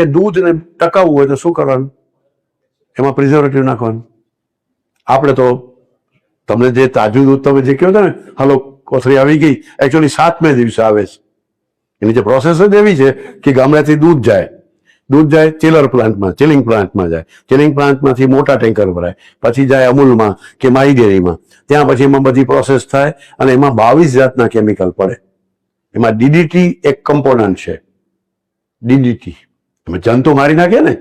કે દૂધને ટકાવવું હોય તો શું કરવાનું? એમાં પ્રિઝર્વેટિવ નાખવાનું. આપણે તો તમને જે તાજું દૂધ તમે જે કહો ને, હાલો, કોથળી આવી ગઈ એકચ્યુઅલી સાતમે દિવસે આવે છે. એની જે પ્રોસેસ જ એવી છે કે ગામડેથી દૂધ જાય. દૂધ જાય ચિલર પ્લાન્ટમાં, ચિલિંગ પ્લાન્ટમાં જાય. ચિલિંગ પ્લાન્ટમાંથી મોટા ટેન્કર ભરાય. પછી જાય અમૂલમાં કે માઈ ડેરીમાં ત્યાં પછી એમાં બધી પ્રોસેસ થાય અને એમાં બાવીસ જાતના કેમિકલ પડે. એમાં ડીડીટી એક કમ્પોનન્ટ છે. ડીડીટી જંતુ મારી નાખે ને?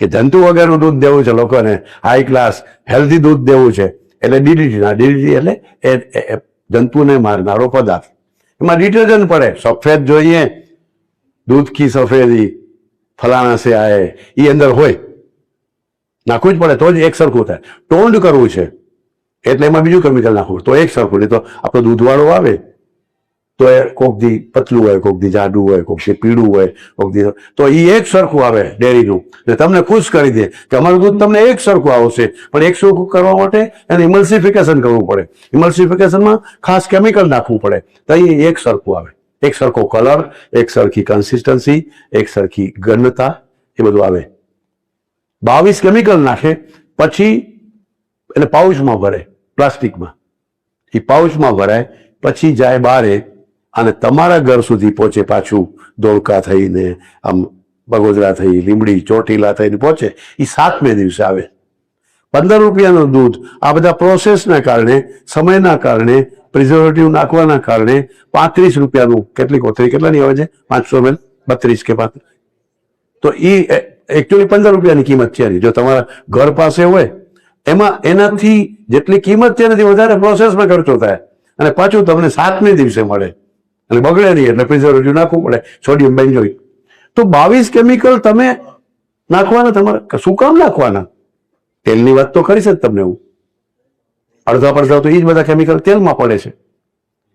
કે જંતુ વગરનું દૂધ દેવું છે લોકોને. હાઈ ક્લાસ હેલ્ધી દૂધ દેવું છે. એટલે ડીડીટી ના ડીડીટી એટલે એ જંતુને મારનારો પદાર્થ. એમાં ડિટર્જન્ટ પડે. સફેદ જોઈએ. દૂધ કી સફેદી, ફલાણા સે આએ એ અંદર હોય. નાખવું જ પડે, તો જ એક સરખું થાય. ટોન્ડ કરવું છે. એટલે એમાં બીજું કેમિકલ નાખવું તો એક સરખું, નહીં તો આપણો દૂધવાળો આવે. તો એ કોક દી પતલું હોય, કોક દી જાડું હોય, કોક દી પીળું હોય, કોક દી તો એ એક સરખું આવે ડેરીનું. ને તમને ખુશ કરી દે કે અમારું દૂધ તમને એક સરખું આવશે. પણ એક સરખું કરવા માટે એને ઇમલ્સિફિકેશન કરવું પડે. ઇમલ્સિફિકેશનમાં ખાસ કેમિકલ નાખવું પડે. તો એ એક સરખું આવે. એક સરખો કલર એક સરખી કન્સિસ્ટન્સી એક સરખી ઘનતા એ બધું આવે. બાવીસ કેમિકલ નાખે, પછી એને પાઉચમાં ભરે, પ્લાસ્ટિકમાં. એ પાઉચમાં ભરાય, પછી જાય બારે અને તમારા ઘર સુધી પહોંચે પાછું ધોળકા થઈને, આમ બગોદરા થઈ, લીમડી, ચોટીલા થઈને પહોંચે એ સાતમે દિવસે આવે. પંદર રૂપિયાનું દૂધ, આ બધા પ્રોસેસના કારણે, સમયના કારણે પ્રિઝર્વેટિવ નાખવાના કારણે પાંત્રીસ રૂપિયાનું કેટલી કોથળી કેટલાની આવે છે? પાંચસો ml બત્રીસ કે પાંત્રીસ. તો એ એકચ્યુઅલી પંદર રૂપિયાની કિંમત છે. જો તમારા ઘર પાસે હોય, એમાં એનાથી જેટલી કિંમત છે એનાથી વધારે પ્રોસેસમાં ખર્ચો થાય. અને પાછું તમને સાતમે દિવસે મળે. અને બગડે નહીં, એટલે પ્રિઝર્વેટિવ નાખવું પડે. સોડિયમ બેન્ઝોઇક તો બાવીસ કેમિકલ તમે નાખવાના તમારે? શું કામ નાખવાના? તેલની વાત તો કરીશ જ તમને એવું અડધા પડધા તો એ જ બધા કેમિકલ તેલમાં પડે છે.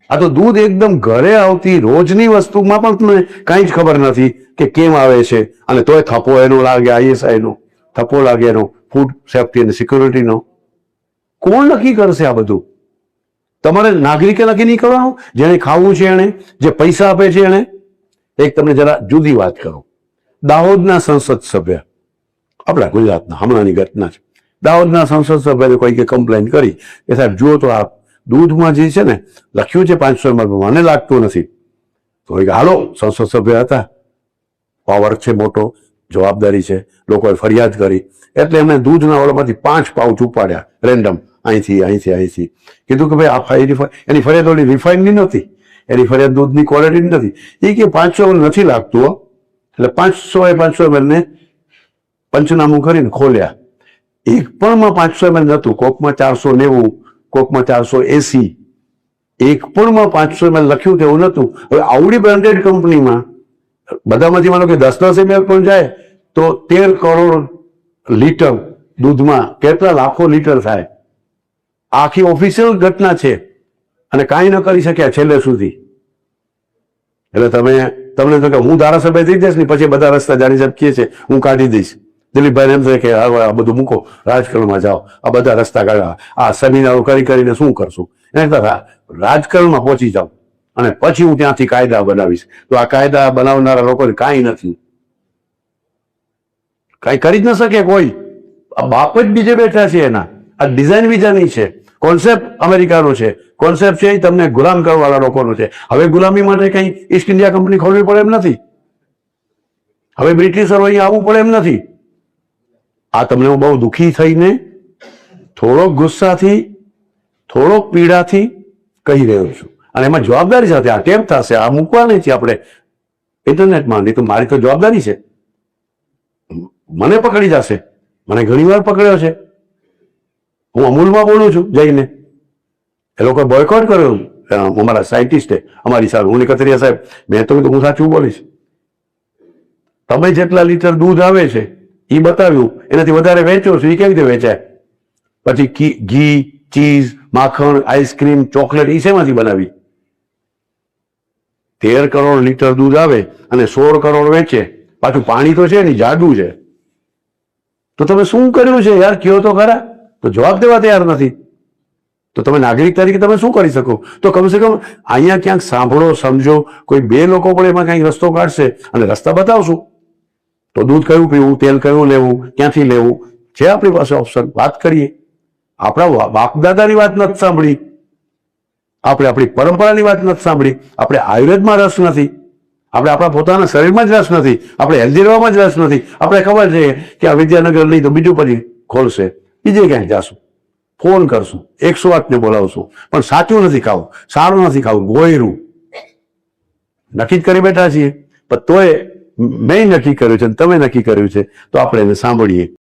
આ તો દૂધ એકદમ ઘરે આવતી રોજની વસ્તુમાં પણ તમને કાંઈ જ ખબર નથી કે કેમ આવે છે. અને તોય થપ્પો એનો લાગે આઈએસઆઈનો થપ્પો લાગે એનો ફૂડ સેફ્ટી અને સિક્યુરિટીનો કોણ નક્કી કરશે આ બધું? તમારે નાગરિકે નક્કી નહીં કરવાનું. જેને ખાવું છે એણે જે પૈસા આપે છે એણે. એક તમને જરા જુદી વાત કરું દાહોદના સંસદ સભ્ય આપણા ગુજરાતના હમણાંની ઘટના છે. દાહોદના સંસદ સભ્યને કોઈકે કમ્પ્લેન કરી કે સાહેબ જુઓ તો આ દૂધમાં જે છે ને લખ્યું છે પાંચસો ml, મને લાગતું નથી. તો એક હાલો સંસદ સભ્ય હતા. પાવર છે મોટો જવાબદારી છે. લોકોએ ફરિયાદ કરી. એટલે એમણે દૂધના ઓળામાંથી પાંચ પાઉચ ઉપાડ્યા રેન્ડમ. અહીંથી અહીંથી અહીંથી કીધું કે ભાઈ, આ ફાઈ એની ફરિયાદ ઓલી રિફાઇનની નહોતી. એની ફરિયાદ દૂધની ક્વોલિટીની નથી એ કે પાંચસો ml નથી લાગતું એટલે પાંચસો એ પાંચસો ને પંચનામું કરીને ખોલ્યા. એક પણમાં પાંચસો ml નહોતું. કોકમાં ચારસો નેવું, કોકમાં ચારસો એસી. એક પણમાં પાંચસો ml લખ્યું તેવું નહોતું. હવે આવડી બ્રાન્ડેડ કંપનીમાં બધામાંથી માનો કે દસ દસ ml પણ જાય, તો તેર કરોડ લીટર દૂધમાં, કેટલા લાખો લીટર થાય? આખી ઓફિશિયલ ઘટના છે અને કાંઈ ન કરી શક્યા છેલ્લે સુધી. એટલે તમે, તમને તો કે હું ધારાસભ્ય થઈ જઈશ ને પછી બધા રસ્તા જાણી શકીએ છે હું કાઢી દઈશ. દિલીપભાઈ એમ થાય કે આ બધું મૂકો, રાજકારણમાં જાઓ. આ બધા રસ્તા કાઢવા આ સેમિનારો કરી કરીને શું કરશું? એને રાજકારણમાં પહોંચી જાઓ અને પછી હું ત્યાંથી કાયદા બનાવીશ. તો આ કાયદા બનાવનારા લોકોને કાંઈ નથી. કાંઈ કરી જ ન શકે કોઈ. બાપ જ બીજે બેઠા છે એના. આ ડિઝાઇન બીજાની છે. કોન્સેપ્ટ અમેરિકાનો છે. કોન્સેપ્ટ છે એ તમને ગુલામ કરવાવાળા લોકોનો છે. હવે ગુલામી માટે કંઈ ઈસ્ટ ઇન્ડિયા કંપની ખોલવી પડે એમ નથી. હવે બ્રિટિશરો અહીંયા આવવું પડે એમ નથી. આ તમને હું બહુ દુઃખી થઈને થોડોક ગુસ્સાથી, થોડોક પીડાથી કહી રહ્યો છું. અને એમાં જવાબદારી સાથે આ કેમ થશે. આ મૂકવાની છે આપણે ઇન્ટરનેટમાં નહીં તો મારી તો જવાબદારી છે. મને પકડી જશે. મને ઘણી વાર પકડ્યો છે. હું અમૂલમાં બોલું છું જઈને. એ લોકો બોયકોટ કર્યો. અમારા સાયન્ટિસ્ટે અમારી સાહેબ, હું કતરિયા સાહેબ, મેં તો હું સાચું બોલીશ. તમે જેટલા લીટર દૂધ આવે છે એ બતાવ્યું. એનાથી વધારે વેચો છો એ કેવી રીતે વેચાય? પછી ઘી ચીઝ, માખણ, આઈસ્ક્રીમ, ચોકલેટ એ શેમાંથી બનાવી? તેર કરોડ લીટર દૂધ આવે અને સોળ કરોડ વેચે. પાછું પાણી તો છે ને, જાડું છે. તો તમે શું કર્યું છે યાર? કયો તો ખરા? તો જવાબ દેવા તૈયાર નથી. તો તમે નાગરિક તરીકે તમે શું કરી શકો? તો કમસે કમ અહીંયા ક્યાંક સાંભળો, સમજો. કોઈ બે લોકો પણ એમાં કંઈક રસ્તો કાઢશે અને રસ્તા બતાવશું. તો દૂધ કયું પીવું, તેલ કયું લેવું, ક્યાંથી લેવું? છે આપણી પાસે ઓપ્શન વાત કરીએ. આપણા વા- બાપ વાત નથી સાંભળી. આપણે આપણી પરંપરાની વાત નથી સાંભળી. આપણે આયુર્વેદમાં રસ નથી. આપણે આપણા પોતાના શરીરમાં જ રસ નથી. આપણે હેલ્ધી રહેવામાં જ રસ નથી. આપણે ખબર છે કે આ વિદ્યાનગર નહીં તો બીજું પછી ખોલશે. બીજે ક્યાંય જાશું? ફોન કરશું, એકસો આઠને બોલાવશું. પણ સાચું નથી ખાવું, સારું નથી ખાવું, ગોયરું. નક્કી જ કરી બેઠા છીએ. પણ તોય મેં નક્કી કર્યું છે તમે નક્કી કર્યું છે. તો આપણે એને સાંભળીએ.